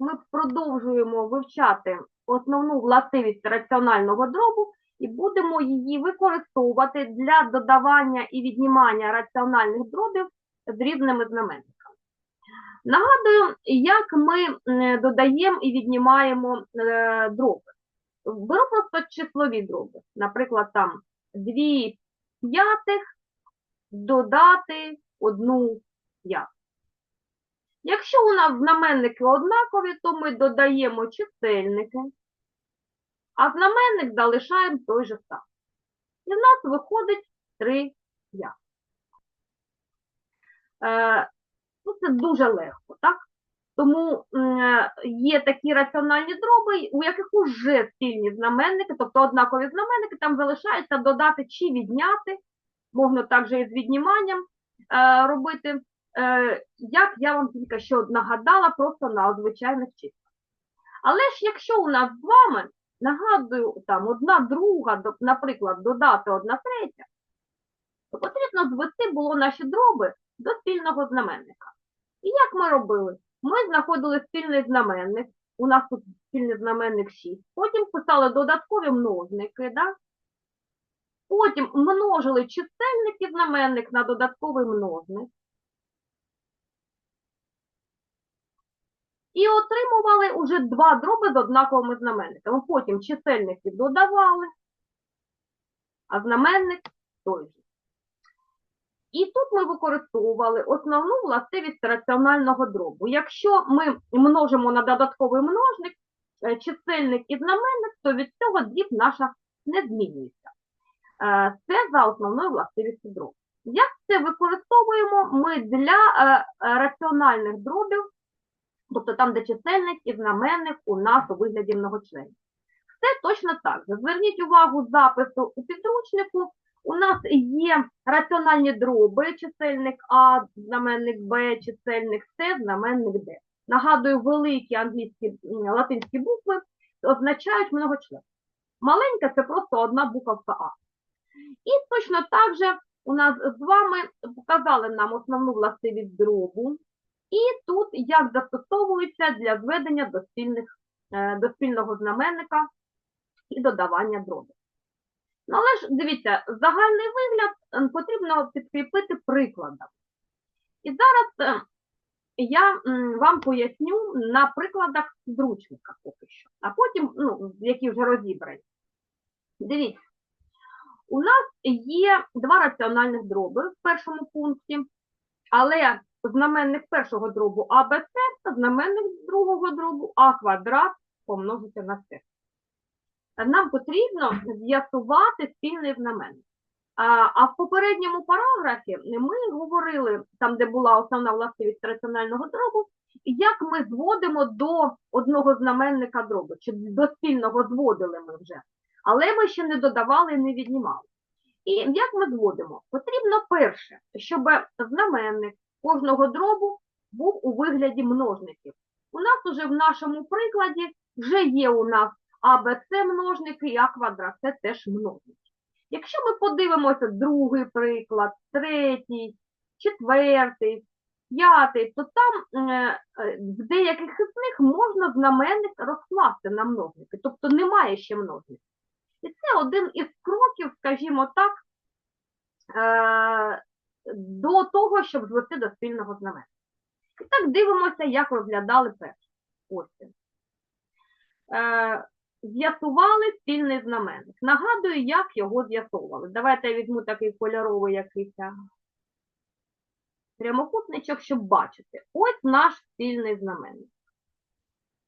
ми продовжуємо вивчати основну властивість раціонального дробу і будемо її використовувати для додавання і віднімання раціональних дробів з різними знаменниками. Нагадую, як ми додаємо і віднімаємо е, дроби. Беру просто числові дроби. Наприклад, там 2 п'ятих додати 1 п'яту. Якщо у нас знаменники однакові, то ми додаємо чисельники, а знаменник залишаємо той же самий. І в нас виходить 3 п'ятих. Е, ну, це дуже легко, так? Тому е, є такі раціональні дроби, у яких уже спільні знаменники, тобто однакові знаменники, там залишається додати чи відняти, можна також і з відніманням е, робити, як я вам тільки що нагадала, просто на звичайних числах. Але ж якщо у нас з вами, нагадую, там одна друга, наприклад, додати одна третя, то потрібно звести було наші дроби до спільного знаменника. І як ми робили? Ми знаходили спільний знаменник, у нас тут спільний знаменник 6, потім писали додаткові множники, да? потім множили чисельник і знаменник на додатковий множник. І отримували уже два дроби з однаковими знаменниками. Потім чисельники додавали, а знаменник той же. І тут ми використовували основну властивість раціонального дробу. Якщо ми множимо на додатковий множник, е, чисельник і знаменник, то від цього дріб наша не змінюється. Е, Це за основною властивістю дробу. Як це використовуємо ми для е, раціональних дробів, тобто там, де чисельник і знаменник у нас у вигляді многочленів. Все точно так. же. Зверніть увагу запису у підручнику. У нас є раціональні дроби, чисельник А, знаменник Б, чисельник С, знаменник Д. Нагадую, великі англійські латинські букви означають многочлен. Маленька це просто одна буковка А. І точно так же у нас з вами показали нам основну властивість дробу. І тут як застосовується для зведення до, спільних, е, до спільного знаменника і додавання дробів. Ну, але ж дивіться, загальний вигляд потрібно підкріпити прикладом. І зараз е, я вам поясню на прикладах зручника поки що, а потім, ну, які вже розібрані. Дивіться, у нас є два раціональних дроби в першому пункті, але знаменник першого дробу А, Б, та знаменник другого дробу А квадрат помножити на С нам потрібно з'ясувати спільний знаменник. А в попередньому параграфі ми говорили, там, де була основна властивість раціонального дробу, як ми зводимо до одного знаменника дробу, чи до спільного зводили ми вже, але ми ще не додавали і не віднімали. І як ми зводимо? Потрібно перше, щоб знаменник кожного дробу був у вигляді множників. У нас уже в нашому прикладі вже є у нас а, Б, С множники і А квадрат це теж множники. Якщо ми подивимося другий приклад, третій, четвертий, п'ятий, то там е, е, в деяких із них можна знаменник розкласти на множники, тобто немає ще множників. І це один із кроків, скажімо так, е, до того, щоб звести до спільного знаменника. І так дивимося, як розглядали перший. Ось. Е, з'ясували спільний знаменник. Нагадую, як його з'ясовували. Давайте я візьму такий кольоровий якийсь прямокутничок, щоб бачити. Ось наш спільний знаменник.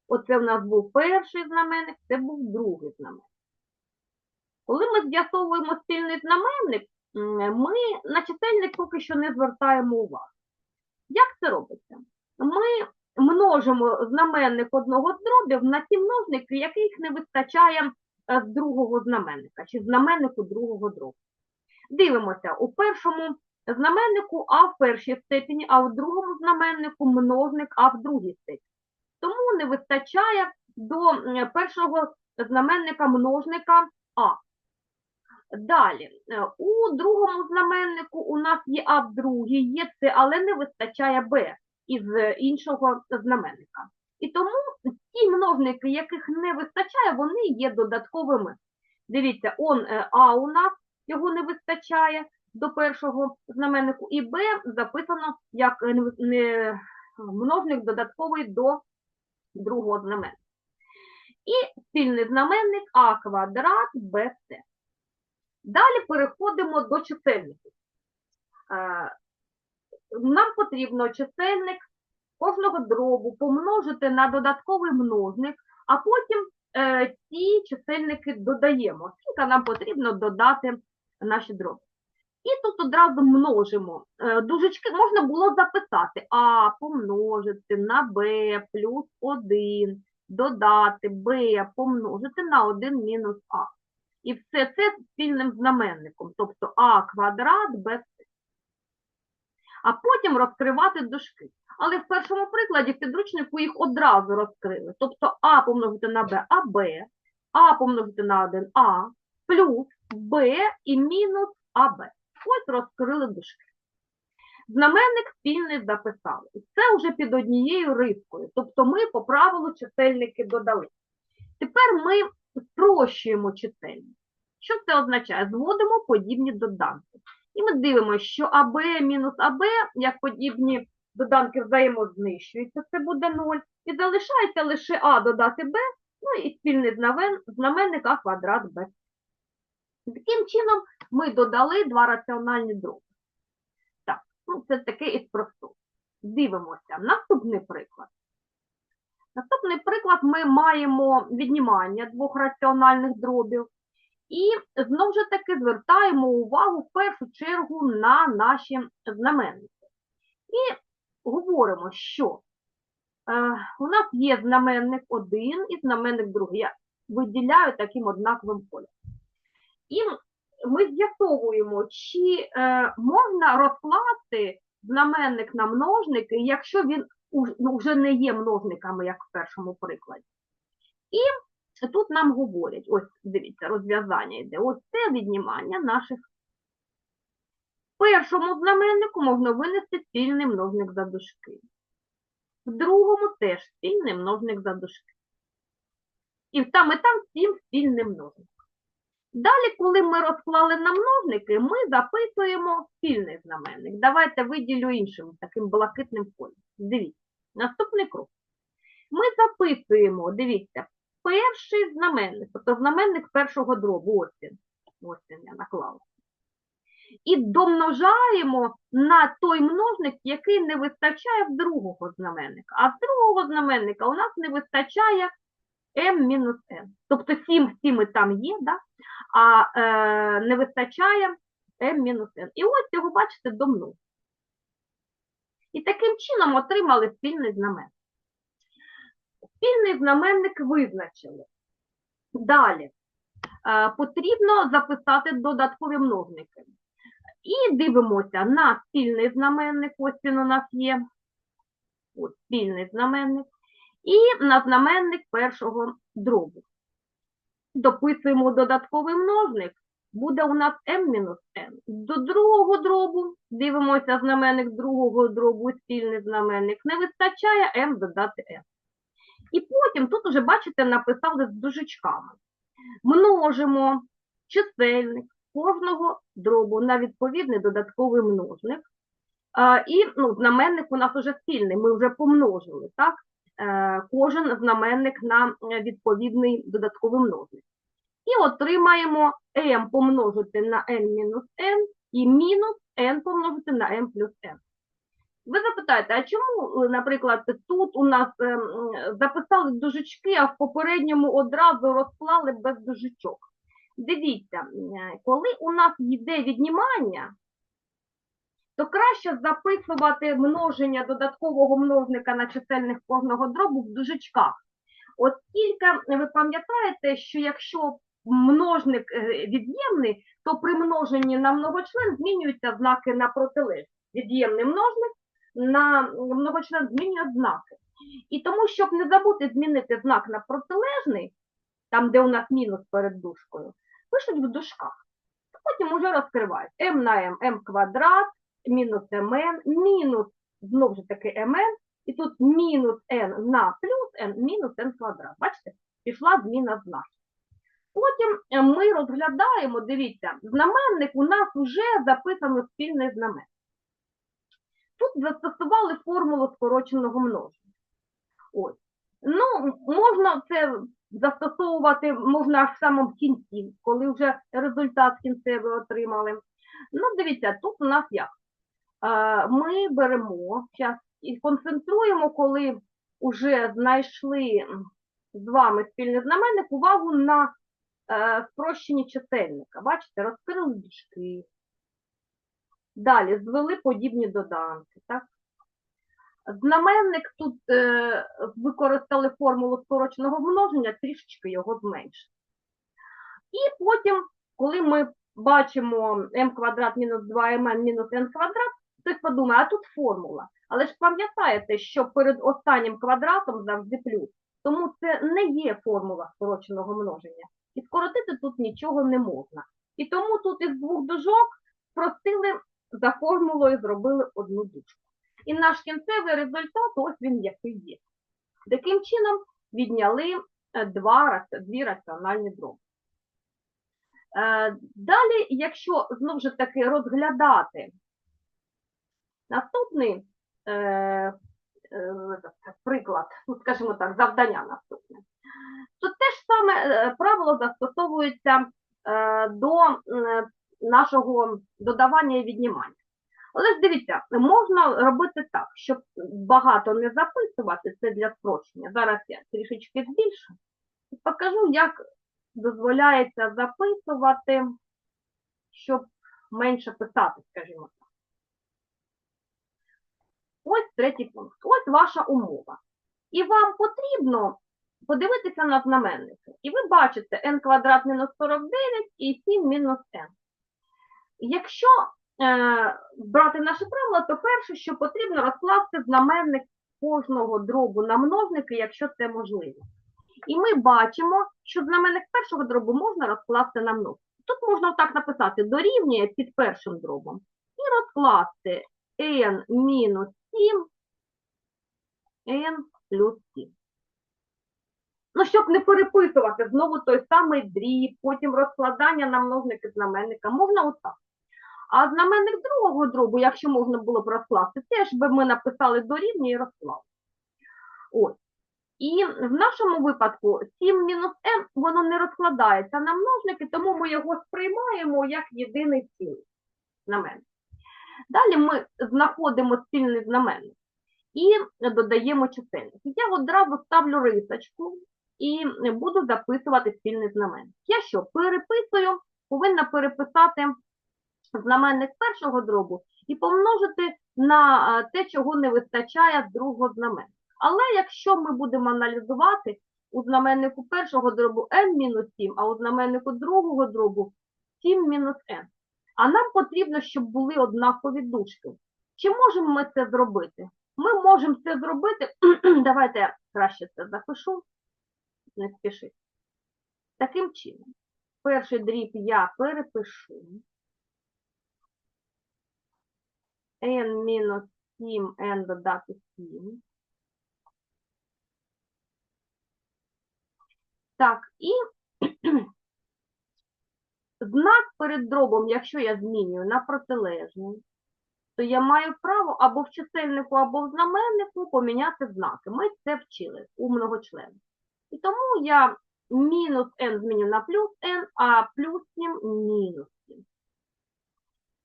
Оце в нас був перший знаменник, це був другий знаменник. Коли ми з'ясовуємо спільний знаменник, ми на чисельник поки що не звертаємо увагу. Як це робиться? Ми множимо знаменник одного з дробів на ті множники, яких не вистачає е, з другого знаменника, чи знаменнику другого дробу. Дивимося, у першому знаменнику А в першій степені, а у другому знаменнику множник А в другій степені. Тому не вистачає до першого знаменника множника А. Далі, е, у другому знаменнику у нас є А в другій, є С, але не вистачає Б із іншого знаменника. І тому ті множники, яких не вистачає, вони є додатковими. Дивіться, он е, А у нас його не вистачає до першого знаменнику, і Б записано як е, множник додатковий до другого знаменника. І спільний знаменник А квадрат БС. Далі переходимо до чисельників. Е, Нам потрібно чисельник кожного дробу помножити на додатковий множник, а потім е, ці чисельники додаємо, скільки нам потрібно додати наші дроби. І тут одразу множимо. Е, Дужечки можна було записати А помножити на Б плюс 1, додати Б помножити на 1 мінус А. І все це спільним знаменником, тобто А квадрат С. А потім розкривати дужки. Але в першому прикладі в підручнику їх одразу розкрили. Тобто А помножити на Б, а Б, А помножити на 1 А, плюс Б і мінус АБ. Ось розкрили дужки. Знаменник спільний записали. І це вже під однією рискою. Тобто ми по правилу чисельники додали. Тепер ми спрощуємо чисельник. Що це означає? Зводимо подібні доданки. І ми дивимося, що АБ мінус АБ, як подібні доданки взаємознищуються, це буде 0. І залишається лише А додати Б, ну і спільний знамен- знаменник А квадрат Б. Таким чином ми додали два раціональні дроби. Так, ну це таке із простого. Дивимося. Наступний приклад. Наступний приклад ми маємо віднімання двох раціональних дробів. І знову ж таки звертаємо увагу в першу чергу на наші знаменники. І говоримо, що е, у нас є знаменник один і знаменник другий. Я виділяю таким однаковим кольором. І ми з'ясовуємо, чи е, можна розкласти знаменник на множники, якщо він вже не є множниками, як в першому прикладі. І тут нам говорять, ось дивіться, розв'язання йде, ось це віднімання наших. В першому знаменнику можна винести спільний множник за дужки. В другому теж спільний множник за дужки. І там і там всім спільний множник. Далі, коли ми розклали на множники, ми записуємо спільний знаменник. Давайте виділю іншим таким блакитним кольором. Дивіться, наступний крок. Ми записуємо, дивіться, перший знаменник, тобто знаменник першого дробу, ось він, ось він я наклала. І домножаємо на той множник, який не вистачає в другого знаменника. А в другого знаменника у нас не вистачає m-n. Тобто 7 7 там є, да? а е, не вистачає m-n. І ось його, бачите, домножили. І таким чином отримали спільний знаменник. Спільний знаменник визначили. Далі е, потрібно записати додаткові множники. І дивимося на спільний знаменник, ось він у нас є. Ось спільний знаменник. І на знаменник першого дробу. Дописуємо додатковий множник. Буде у нас m-n. До другого дробу дивимося знаменник другого дробу, спільний знаменник. Не вистачає m додати m. І потім тут уже, бачите, написали з дужечками. Множимо чисельник кожного дробу на відповідний додатковий множник. І ну, знаменник у нас уже спільний, ми вже помножили, так? Е, Кожен знаменник на відповідний додатковий множник. І отримаємо m помножити на n-n і мінус n помножити на m плюс n. Ви запитаєте, а чому, наприклад, тут у нас е, м, записали дужечки, а в попередньому одразу розклали без дужечок? Дивіться, коли у нас йде віднімання, то краще записувати множення додаткового множника на чисельник кожного дробу в дужечках. Оскільки ви пам'ятаєте, що якщо множник е, від'ємний, то при множенні на многочлен змінюються знаки на протилежність. Від'ємний множник на многочлен змінює знаки. І тому, щоб не забути змінити знак на протилежний, там, де у нас мінус перед дужкою, пишуть в дужках. Потім уже розкривають m на m, m квадрат, мінус mn, мінус, знову ж таки mn, І тут мінус n на плюс n мінус n квадрат. Бачите, пішла зміна знаків. Потім е, ми розглядаємо, дивіться, знаменник у нас вже записано спільний знаменник. Тут застосували формулу скороченого множення. Ось. Ну, можна це застосовувати можна аж в самому кінці, коли вже результат кінцевий отримали. Ну, дивіться, тут у нас як? Е, Ми беремо зараз і концентруємо, коли вже знайшли з вами спільний знаменник, увагу на е, спрощенні чисельника. Бачите, розкрили дужки. Далі звели подібні доданки. Так? Знаменник тут е, використали формулу скороченого множення, трішечки його зменшили. І потім, коли ми бачимо m квадрат мінус 2mn мінус n квадрат, хтось подумає, а тут формула. Але ж пам'ятаєте, що перед останнім квадратом завжди плюс. Тому це не є формула скороченого множення. І скоротити тут нічого не можна. І тому тут із двох дужок спростили за формулою, зробили одну дужку. І наш кінцевий результат, ось він який є. Таким чином відняли е, два, дві раціональні дроби. Е, Далі, якщо знову ж таки розглядати наступний е, приклад, ну, скажімо так, завдання наступне, то те ж саме е, правило застосовується е, до е, нашого додавання і віднімання. Але ж дивіться, можна робити так, щоб багато не записувати, це для спрощення. Зараз я трішечки збільшу і покажу, як дозволяється записувати, щоб менше писати, скажімо так. Ось третій пункт. Ось ваша умова. І вам потрібно подивитися на знаменники. І ви бачите n квадрат мінус 49 і 7 мінус n. Якщо е, брати наше правило, то перше, що потрібно розкласти знаменник кожного дробу на множники, якщо це можливо. І ми бачимо, що знаменник першого дробу можна розкласти на множники. Тут можна так написати дорівнює під першим дробом і розкласти n мінус 7, n плюс 7. Ну, щоб не переписувати знову той самий дріб, потім розкладання на множники знаменника, можна отак. А знаменник другого дробу, якщо можна було б розкласти, теж би ми написали дорівнює і розклали. Ось. І в нашому випадку 7 мінус n, воно не розкладається на множники, тому ми його сприймаємо як єдиний цілий знаменник. Далі ми знаходимо спільний знаменник і додаємо чисельник. Я одразу ставлю рисочку і буду записувати спільний знаменник. Я що, переписую, повинна переписати знаменник першого дробу і помножити на те, чого не вистачає з другого знаменника. Але якщо ми будемо аналізувати, у знаменнику першого дробу n-7, а у знаменнику другого дробу 7-n. А нам потрібно, щоб були однакові дужки. Чи можемо ми це зробити? Ми можемо це зробити, давайте я краще це запишу, не спішіть. Таким чином, перший дріб я перепишу. n мінус 7, n додати 7. Так, і знак перед дробом, якщо я змінюю на протилежний, то я маю право або в чисельнику, або в знаменнику поміняти знаки. Ми це вчили у многочлені. І тому я мінус n зміню на плюс n, а плюс 7 мінус 7.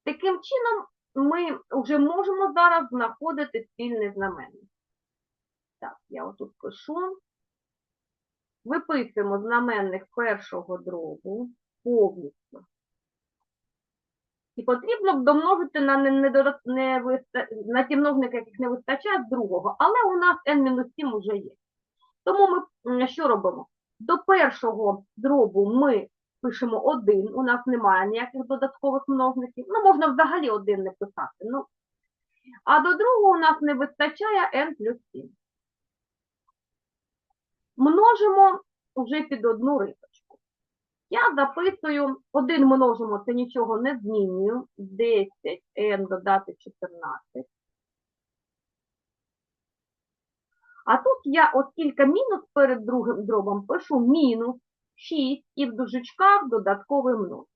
Таким чином, ми вже можемо зараз знаходити спільний знаменник. Так, я отут пишу. Виписуємо знаменник першого дробу повністю. І потрібно домножити на, не, не, не, на ті множники, яких не вистачає другого, але у нас n-7 вже є. Тому ми що робимо? До першого дробу ми пишемо 1, у нас немає ніяких додаткових множників. Ну, можна взагалі один не писати. Ну. А до другого у нас не вистачає n плюс 7. Множимо вже під одну рисочку. Я записую, один множимо, це нічого не змінюю. 10 n додати 14. А тут я, оскільки мінус перед другим дробом, пишу мінус 6 і в дужечках додатковий множник.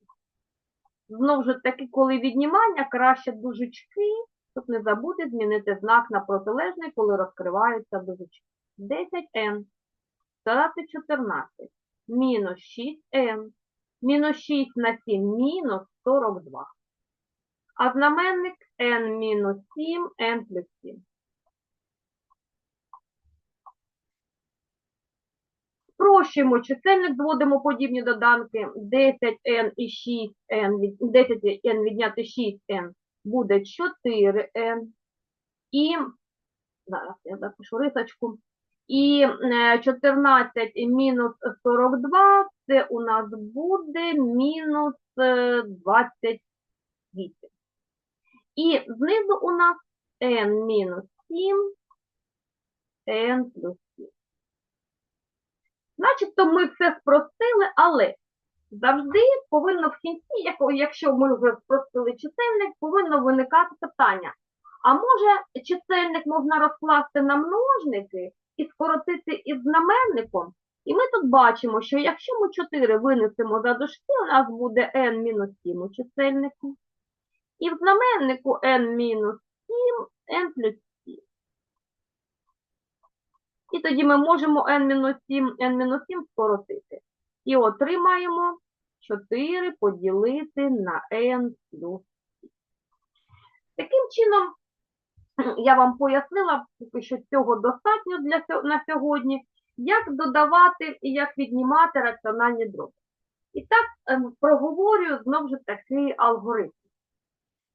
Знову ж таки, коли віднімання, краще дужечки, щоб не забути змінити знак на протилежний, коли розкриваються дужечки. 10n додати 14, мінус 6n, мінус 6 на 7, мінус 42. А знаменник n мінус 7, n плюс 7. Спрощуємо чисельник, зводимо подібні доданки 10n і 6n, 10n відняти 6n буде 4n. І, зараз я запишу рисочку, і е, 14 мінус 42, це у нас буде мінус е, 28. І знизу у нас n мінус 7, n плюс 7. Начебто ми все спростили, але завжди повинно в кінці, якщо ми вже спростили чисельник, повинно виникати питання. А може чисельник можна розкласти на множники і скоротити із знаменником? І ми тут бачимо, що якщо ми 4 винесемо за дужки, у нас буде n-7 у чисельнику. І в знаменнику n-7, n плюс 7. І тоді ми можемо n-7, n-7 скоротити. І отримаємо 4 поділити на n плюс 7. Таким чином, я вам пояснила, що цього достатньо для, на сьогодні, як додавати і як віднімати раціональні дроби. І так, ем, проговорюю знову ж таки алгоритм.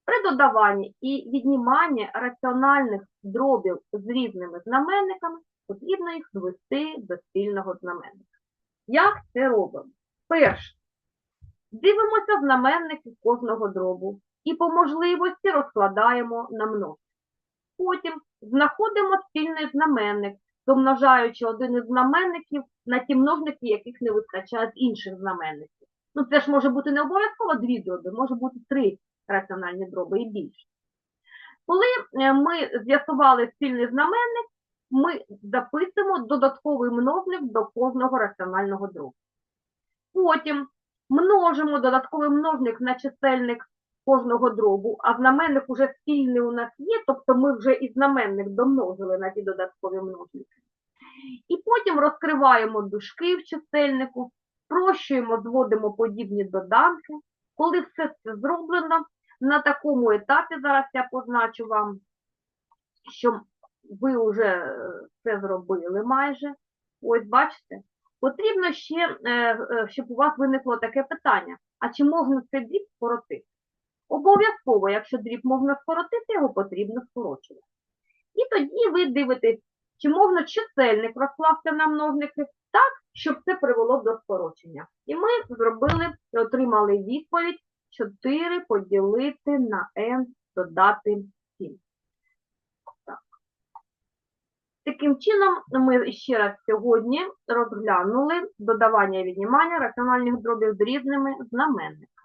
При додаванні і відніманні раціональних дробів з різними знаменниками потрібно їх звести до спільного знаменника. Як це робимо? Перше, дивимося знаменники кожного дробу і по можливості розкладаємо на множник. Потім знаходимо спільний знаменник, домножаючи один із знаменників на ті множники, яких не вистачає з інших знаменників. Ну, це ж може бути не обов'язково дві дроби, може бути три раціональні дроби і більше. Коли е, ми з'ясували спільний знаменник, ми записуємо додатковий множник до кожного раціонального дробу. Потім множимо додатковий множник на чисельник кожного дробу, а знаменник уже спільний у нас є, тобто ми вже і знаменник домножили на ті додаткові множники. І потім розкриваємо дужки в чисельнику, спрощуємо, зводимо подібні доданки. Коли все це зроблено, на такому етапі, зараз я позначу вам, що ви вже е, це зробили майже. Ось бачите, потрібно ще, е, е, щоб у вас виникло таке питання: а чи можна цей дріб скоротити? Обов'язково, якщо дріб можна скоротити, його потрібно скорочувати. І тоді ви дивитесь, чи можна чисельник розкласти на множники так, щоб це привело до скорочення. І ми зробили і отримали відповідь 4 поділити на n додати 7. Так. Таким чином, ми ще раз сьогодні розглянули додавання і віднімання раціональних дробів з різними знаменниками.